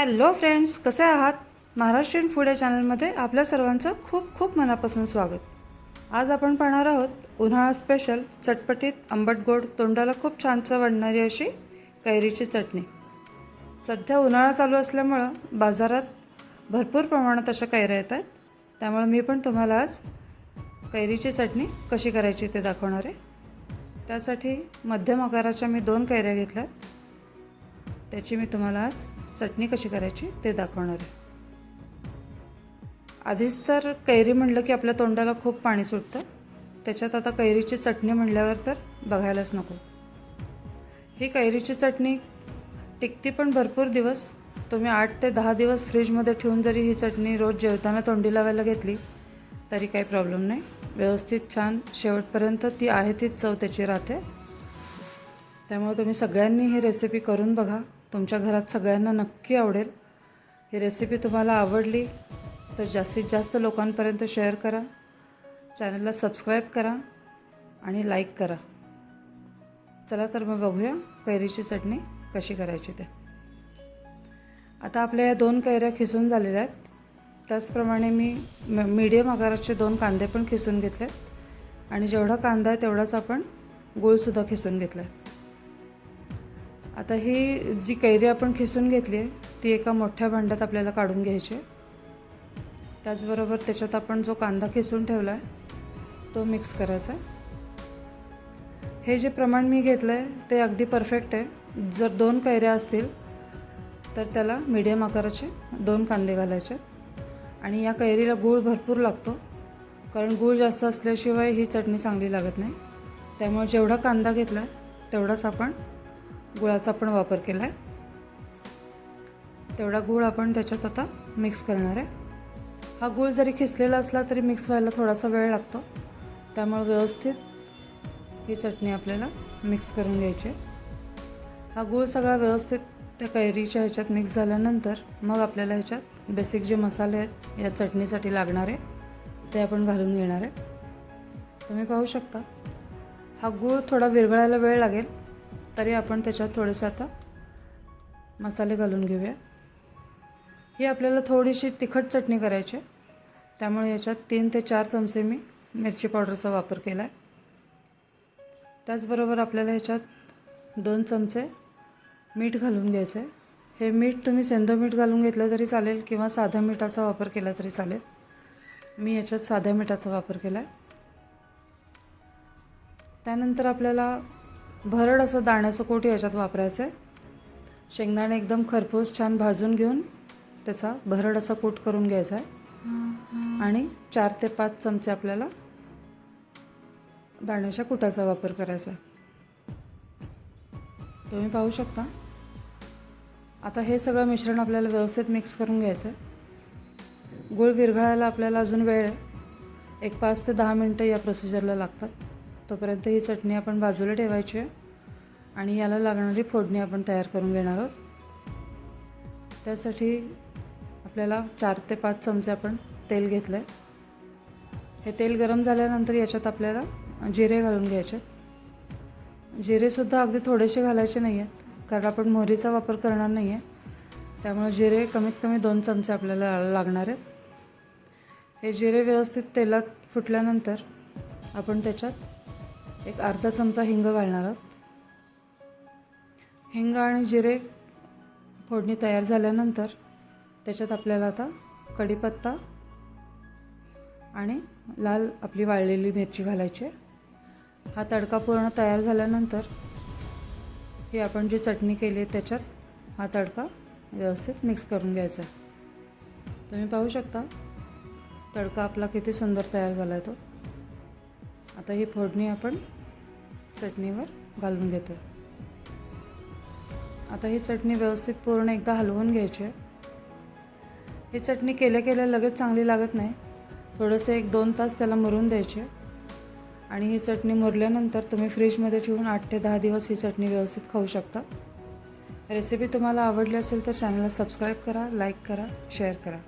Hello friends कसे आहात? Maharashtrian food या चॅनलमध्ये आपल्या सर्वांचं खूप खूप मनापासून स्वागत. आज आपण पाहणार आहोत उन्हाळा स्पेशल चटपटीत आंबट गोड तोंडाला खूप छान चव वाढणारी अशी कैरीची चटणी. सध्या उन्हाळा चालू असल्यामुळं बाजारात भरपूर प्रमाणात अशा कैऱ्या येत आहेत. त्यामुळे मी पण तुम्हाला आज कैरीची चटणी कशी करायची ते दाखवणार आहे. त्यासाठी मध्यम आकाराच्या मी दोन कैऱ्या घेतल्यात. त्याची मी तुम्हाला आज चटणी कशी करायची ते दाखवणार आहे. आधीच तर कैरी म्हणलं की आपल्या तोंडाला खूप पाणी सुटतं. त्याच्यात आता कैरीची चटणी म्हणल्यावर तर बघायलाच नको. ही कैरीची चटणी टिकती पण भरपूर दिवस. तुम्ही आठ ते दहा दिवस फ्रीजमध्ये ठेवून जरी ही चटणी रोज जेवताना तोंडी लावायला घेतली तरी काही प्रॉब्लेम नाही. व्यवस्थित छान शेवटपर्यंत ती आहे तीच चव त्याची राहते. त्यामुळे तुम्ही सगळ्यांनी ही रेसिपी करून बघा. तुमच्या घरात सगळ्यांना नक्की आवडेल. ही रेसिपी तुम्हाला आवडली तर जास्तीत जास्त लोकांपर्यंत शेअर करा. चॅनलला सबस्क्राईब करा आणि लाईक करा. चला तर मग बघूया कैरीची चटणी कशी करायची ते. आता आपल्या या दोन कैऱ्या खिसून झालेल्या आहेत. त्याचप्रमाणे मी मीडियम आकाराचे दोन कांदे पण खिसून घेतले आहेत आणि जेवढा कांदा आहे तेवढाच आपण गूळसुद्धा खिसून घेतला आहे आता ही जी कैरी आपण खिसून घेतली आहे ती एका मोठ्या भांड्यात आपल्याला काढून घ्यायची आहे. त्याचबरोबर त्याच्यात आपण जो कांदा खिसून ठेवला आहे तो मिक्स करायचा हे जे प्रमाण मी घेतलं आहे ते अगदी परफेक्ट आहे. जर दोन कैऱ्या असतील तर त्याला मीडियम आकाराचे दोन कांदे घालायचे आणि या कैरीला गूळ भरपूर लागतो कारण गूळ जास्त असल्याशिवाय ही चटणी चांगली लागत नाही. त्यामुळे जेवढा कांदा घेतला आहे तेवढाच आपण गुळाचा पण वापर केला आहे. तेवढा गूळ आपण त्याच्यात आता मिक्स करणार आहे. हा गूळ जरी खिसलेला असला तरी मिक्स व्हायला थोडासा वेळ लागतो. त्यामुळे व्यवस्थित ही चटणी आपल्याला मिक्स करून घ्यायची हा गूळ सगळा व्यवस्थित त्या कैरीच्या ह्याच्यात मिक्स झाल्यानंतर मग आपल्याला ह्याच्यात बेसिक जे मसाले आहेत या चटणीसाठी लागणारे ते आपण घालून घेणार आहे. तुम्ही पाहू शकता. हा गूळ थोडा विरघळायला वेळ लागेल. तरी आपण त्याच्यात थोडेसे आता मसाले घालून घेऊया. ही आपल्याला थोडीशी तिखट चटणी करायची आहे. त्यामुळे याच्यात तीन ते चार चमचे मी मिरची पावडरचा वापर केला आहे त्याचबरोबर आपल्याला ह्याच्यात दोन चमचे मीठ घालून घ्यायचं आहे हे मीठ तुम्ही सेंधो मीठ घालून घेतलं तरी चालेल किंवा साध्या मिठाचा वापर केला तरी चालेल. मी याच्यात साध्या मिठाचा वापर केला आहे त्यानंतर आपल्याला भरड असं दाण्याचं कोट याच्यात वापरायचं आहे शेंगदाणे एकदम खरपूस छान भाजून घेऊन त्याचा भरड असा कोट करून घ्यायचा आहे आणि चार ते पाच चमचे आपल्याला दाण्याच्या कुटाचा वापर करायचा आहे तुम्ही पाहू शकता. आता हे सगळं मिश्रण आपल्याला व्यवस्थित मिक्स करून घ्यायचं आहे गूळ विरघळायला आपल्याला अजून वेळ आहे. एक पाच ते दहा मिनटं या प्रोसिजरला लागतात. तोपर्यंत ही चटणी आपण बाजूला ठेवायची आहे. आणि याला लागणारी फोडणी आपण तयार करून घेणार आहोत. त्यासाठी आपल्याला चार ते पाच चमचे आपण तेल घेतलं आहे हे तेल गरम झाल्यानंतर याच्यात आपल्याला जिरे घालून घ्यायचे जिरेसुद्धा अगदी थोडेसे घालायचे नाही आहेत कारण आपण मोहरीचा वापर करणार नाही आहे त्यामुळे जिरे कमीत कमी दोन चमचे आपल्याला लागणार आहेत. हे जिरे व्यवस्थित तेलात फुटल्यानंतर आपण त्याच्यात एक अर्धा चमचा हिंग घालणार आहोत. हिंग आणि जिरे फोडणी तयार झाल्यानंतर त्याच्यात आपल्याला आता कढीपत्ता आणि लाल आपली वाळलेली मिरची घालायची हा तडका पूर्ण तयार झाल्यानंतर ही आपण जी चटणी केली आहे त्याच्यात हा तडका व्यवस्थित मिक्स करून घ्यायचा आहे. तुम्ही पाहू शकता तडका आपला किती सुंदर तयार झाला आहे तो. आता ही फोडणी आपण चटणीवर घालून घेतो आता ही चटणी व्यवस्थित पूर्ण एकदा हलवून घ्यायची आहे. ही चटणी केल्या केल्या लगेच चांगली लागत नाही. थोडंसं एक दोन तास त्याला मुरून द्यायचे. आणि ही चटणी मुरल्यानंतर तुम्ही फ्रीजमध्ये ठेवून आठ ते दहा दिवस ही चटणी व्यवस्थित खाऊ शकता. रेसिपी तुम्हाला आवडली असेल तर चॅनलला सबस्क्राईब करा लाईक करा शेअर करा.